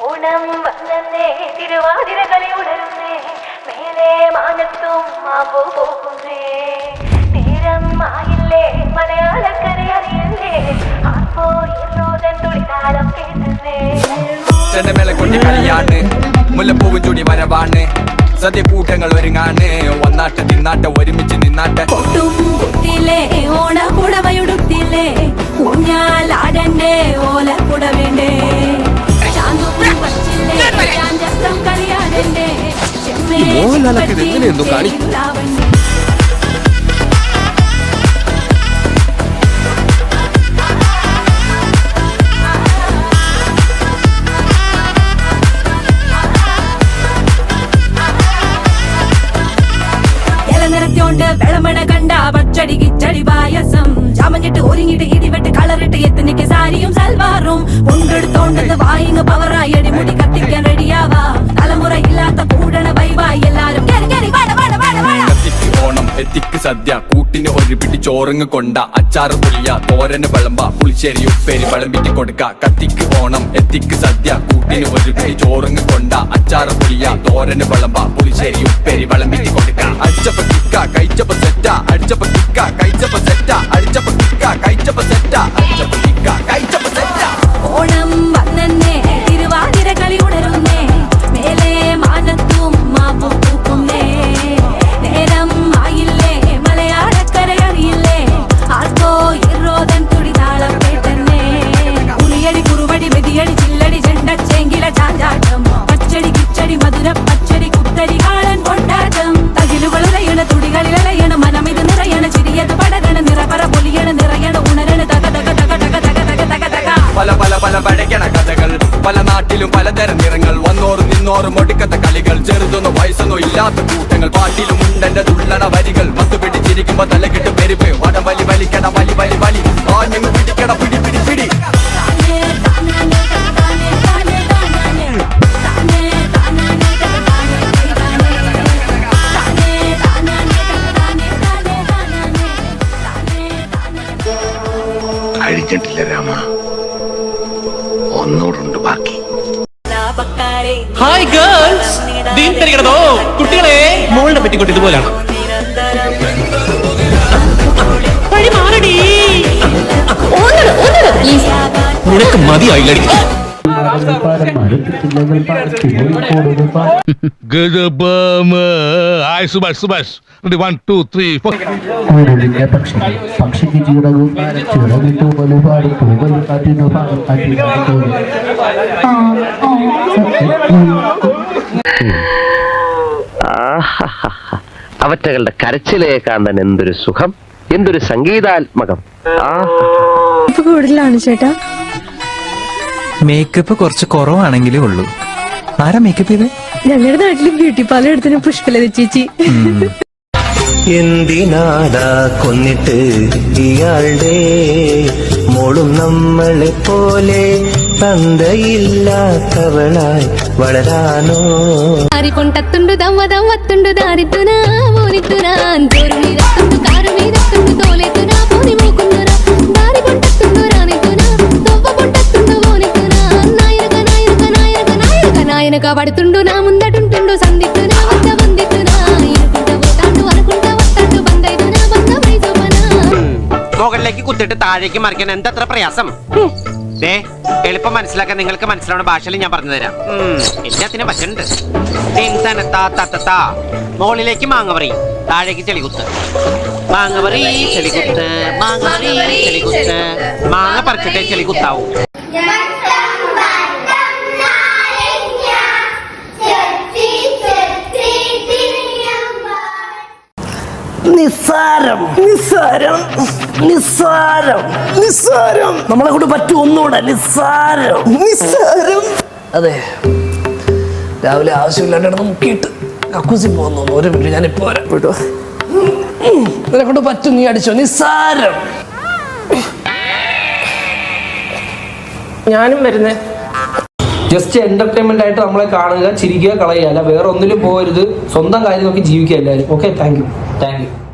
ഓണം വന്നേ തിരുവാതിരകളി ഉണരുന്നേ മേലെ മാനത്തും മാവോ പോകുന്നേ. നേരം ആയില്ലേ മലയാളക്കരെ അറിയല്ലേ ആപ്പോ ഇറോതൻ തുളിതാളം കേട്ടേ ചെണ്ടമേള കൊണ്ടി കളിയാണ് മുല്ലപ്പൂവും ചൂടി വരവാണ്. സദ്യ കൂട്ടങ്ങൾ ഒരുങ്ങാണ് ഒന്നാട്ട തിന്നാട്ട ഒരുമിച്ച് നിന്നാട്ട. എന്തോ കാണി. വെളമണ കണ്ട പച്ചടി കിച്ചടി പായസം. എത്തിക്ക് സദ്യ. കൂട്ടിന് ഒരു പിടി ചോറങ്ങ് കൊണ്ട. അച്ചാറ് പുളിയ തോരന് വിളമ്പ പുളിശ്ശേരി ഉപ്പേരി വിളമ്പിട്ട് കൊടുക്ക. കത്തിക്ക് ഓണം എത്തിക്ക് സദ്യ. കൂട്ടിന് ഒരു പിടി ചോറങ്ങ് കൊണ്ട. അച്ചാറ് പുളിയ തോരന് വിളമ്പ പുളിശ്ശേരി ഉപ്പേരി വിളമ്പിട്ട് കൊടുക്ക. അച്ചപ്പ കിക്ക കഴിച്ചപ്പ സെറ്റ. പല പഴകണ കഥകൾ. പല നാട്ടിലും പലതരം നിറങ്ങൾ. വന്നോറും നിന്നോറും ഒടുക്കത്ത കളികൾ. ചെറുതൊന്നും വയസ്സൊന്നും ഇല്ലാത്ത കൂട്ടങ്ങൾ. പാട്ടിലും ഉണ്ടെന്റെ തുള്ളണ വരികൾ. പത്ത് പിടിച്ചിരിക്കുമ്പോ തലകെട്ട് പെരുപ്പ്. വടം വലി വലിക്കട വലി വലി വലി. ആഞ്ഞു പിടിക്കട പിടി പിടി പിടി. കഴിഞ്ഞിട്ടില്ല രാമ. ഒന്നൂറുണ്ട് ബാക്കി. ഹായ് ഗേൾസ് ദീൻ തരികടതോ കുട്ടികളെ മോളുടെ പെട്ടിക്കുട്ടി ഇതുപോലാണ്. നിനക്ക് മതിയായില്ലടിക്കും Subhash Subhash. One two three four കുരുളിന്റെ പക്ഷി പക്ഷിക്ക് വലുപാട് കാറ്റിനു പാടും അവറ്റകളുടെ കരച്ചിലേക്കാൻ തന്നെ എന്തൊരു സുഖം എന്തൊരു സംഗീതാത്മകം. ആ കൂടുതലാണ് ചേട്ടാ? മേക്കപ്പ് കുറച്ച് കുറവാണെങ്കിലേ ഉള്ളൂ ആരാ മേക്കപ്പ് ചെയ്ത് ഞങ്ങളുടെ നാട്ടില് ബ്യൂട്ടി പാർലർ എടുത്തിന് പുഷ്പലത ചേച്ചി എന്തിനാടാ കൊന്നിട്ട് ഇയാളുടെ മോളും നമ്മളെ പോലെ തന്തയില്ലാത്തവളായി വളരാനോ దారి కొంటత్తుండు దమ్మ దమ్మత్తుండు దారిద్దునా ఊరిద్దునా జోరు మీద తుండు కారు మీద తుండు వెనకబడుతుండు నా ముందటుంటుండు సందిట్టు నా వద్ద వందిట్టునా മുകളിലേക്ക് കുത്തിട്ട് താഴേക്ക് മറിക്കാൻ എന്തത്ര പ്രയാസം? ദേ എളുപ്പം മനസ്സിലാക്കാൻ നിങ്ങൾക്ക് മനസ്സിലാവുന്ന ഭാഷയിൽ ഞാൻ പറഞ്ഞു തരാം. എല്ലാത്തിനും പറ്റുന്നുണ്ട് മുകളിലേക്ക് മാങ്ങ പറയും താഴേക്ക് ചെളികുത്ത്. മാങ്ങ പറി ചെളികുത്ത്. മാങ്ങ പറി ചെളികുത്ത്. മാങ്ങ പറിച്ചിട്ടേ ചെളികുത്താവും. നിസ്സാരം. നിസ്സാരം. നിസ്സാരം. നിസ്സാരം. നമ്മളെ കൂടെ പറ്റും ഒന്നുകൂടെ. നിസ്സാരം. നിസ്സാരം. അതെ. രാവിലെ ആവശ്യമില്ലാണ്ട് മുക്കിയിട്ട് കക്കൂസി പോകുന്നു. ഒരു മിനിറ്റ് ഞാനിപ്പോ വരാം. വിട്ടോ നിന്നെ കൊണ്ട് പറ്റും നീ അടിച്ചോ. നിസ്സാരം. ഞാനും വരുന്നേ. ജസ്റ്റ് എന്റർടൈൻമെന്റ് ആയിട്ട് നമ്മളെ കാണുക ചിരിക്കുക കളയുക. അല്ല വേറെ ഒന്നിലും പോകരുത് സ്വന്തം കാര്യം നോക്കി ജീവിക്കുക എല്ലാവരും. Okay thank you thank you